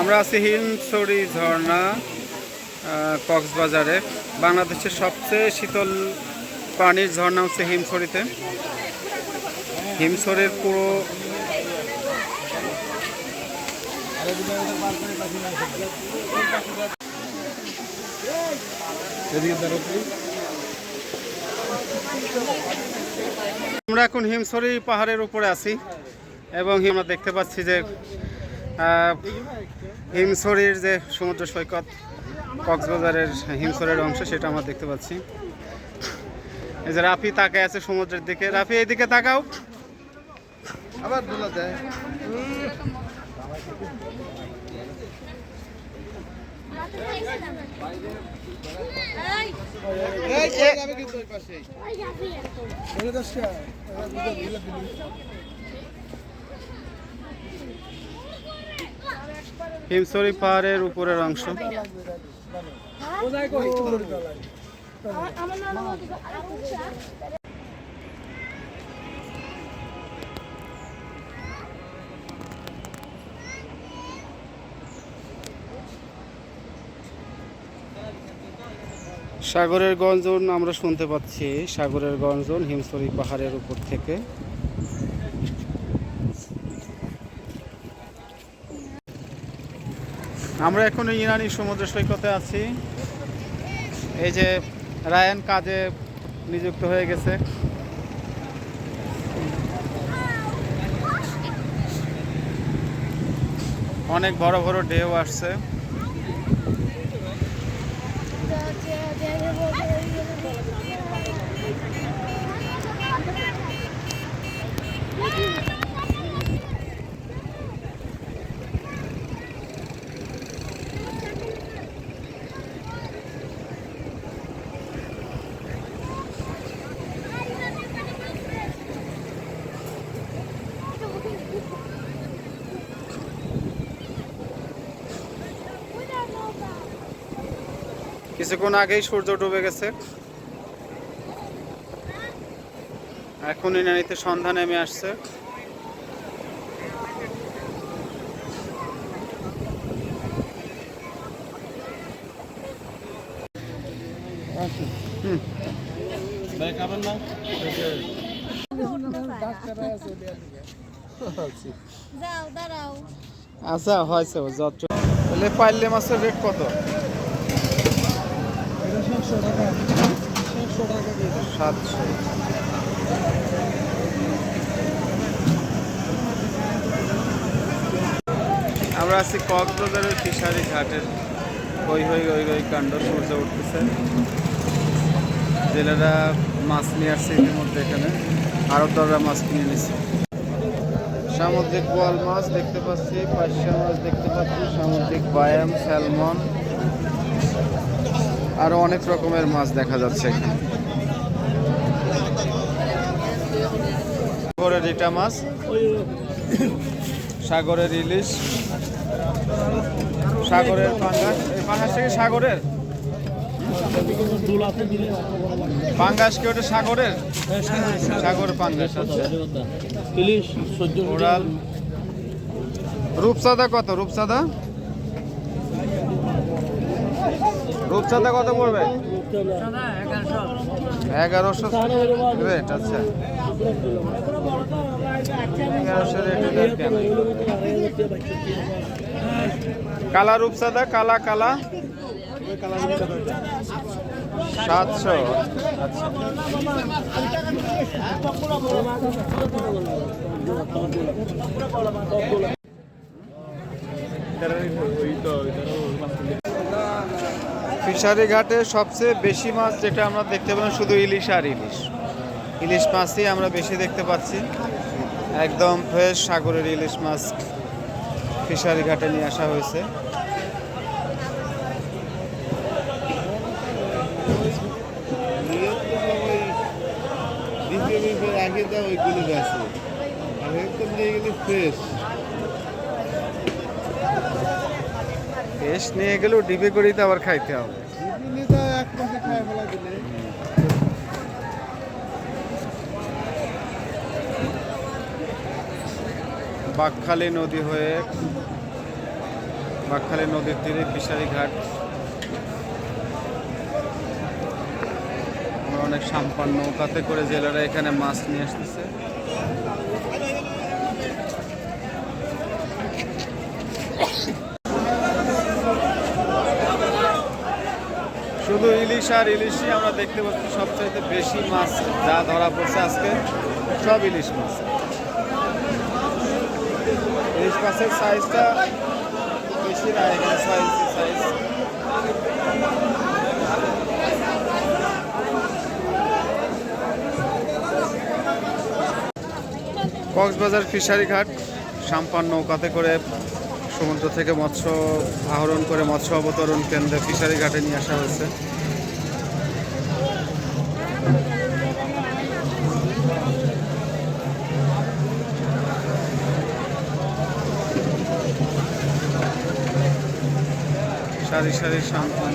আমরা আছি হিমছড়ি ঝর্ণা কক্সবাজারে। বাংলাদেশের সবচেয়ে শীতল পানির ঝর্ণা হচ্ছে হিমছড়িতে। হিমছড়ির পুরো আমরা এখন হিমছড়ি পাহাড়ের উপরে আছি। এবং আমরা দেখতে পাচ্ছি যে আহ, হিমছড়ির যে সমুদ্র সৈকত কক্সবাজারের হিমছড়ির অংশ সেটা আমরা দেখতে পাচ্ছি। এই যে রাফি তাকায় আছে সমুদ্রের দিকে। রাফি এইদিকে তাকাও। আবার দোলা দেয়। এই হিমছড়ি পাহাড়ের উপরের অংশ। সাগরের গঞ্জন আমরা শুনতে পাচ্ছি। সাগরের গঞ্জন হিমসরি পাহাড়ের উপর থেকে। আমরা এখন ইরানি সমুদ্র সৈকতে আছি। এই যে রায়ান কাজে নিযুক্ত হয়ে গেছে। অনেক বড় বড় ঢেউ আসছে। কিছুক্ষণ আগেই সূর্য ডুবে গেছে। এখন ইনানিতে সন্ধ্যা নেমে আসছে। আচ্ছা হয়েছে পাইলে মাছের রেট কত? আমরা আছি কক্সবাজারের ফিশারি ঘাটের হই হই হই হই কাণ্ড, সূর্য উঠতেছে। জেলেরা মাছ নিয়ে আসছে এর মধ্যে এখানে। আরও দররা মাছ কিনে নিচ্ছে সামুদ্রিক বোয়াল মাছ দেখতে পাচ্ছি পার্শিয়া মাছ দেখতে পাচ্ছি, সামুদ্রিক বায়াম, স্যালমন। আরও অনেক রকমের মাছ দেখা যাচ্ছে। সাগরের রিটা মাছ, সাগরের ইলিশ, সাগরের পাঙ্গাস পাঙ্গাস থেকে সাগরের? পাঙ্গাস কি ওটা সাগরের? সাগর পাঙ্গাস আচ্ছা। ইলিশ ওরাল রূপসাদা কত? রূপসাদা? রূপসাদা কত পড়বে? এগারোশো। রেট আচ্ছা। এগারোশো রেট কালা রূপসাদা কালা কালা? সাতশো আচ্ছা। ফিশারি ঘাটে সবচেয়ে বেশি মাছ যেটা আমরা দেখতে পেলাম শুধু ইলিশ আর ইলিশ। ইলিশ মাছই আমরা বেশি দেখতে পাচ্ছি। একদম ফ্রেশ সাগরের ইলিশ মাছ ফিশারি ঘাটে নিয়ে আসা হয়েছে। আগে দাও ওইগুলো একদম নিয়ে গেলে ফ্রেশ ফ্রেশ নিয়ে গেলেও ডিবে করেই তো আবার খাইতে হবে। বাকখালী নদী হয়ে বাকখালী নদীর তীরে ফিশারি ঘাট আমরা অনেক সাম্পান নৌকাতে করে জেলেরা এখানে মাছ নিয়ে আসতেছে। শুধু ইলিশ আর ইলিশই আমরা দেখতে পাচ্ছি, সবচাইতে বেশি মাছ যা ধরা পড়ছে আজকে, সব ইলিশ মাছ। ইলিশ মাছের সাইজটা বেশি না কক্সবাজার ফিশারি ঘাট, সাম্পান নৌকাতে করে সমুদ্র থেকে মৎস্য আহরণ করে মৎস্য অবতরণ কেন্দ্রে ফিশারি ঘাটে নিয়ে আসা হয়েছে। সারি সারি সাম্পান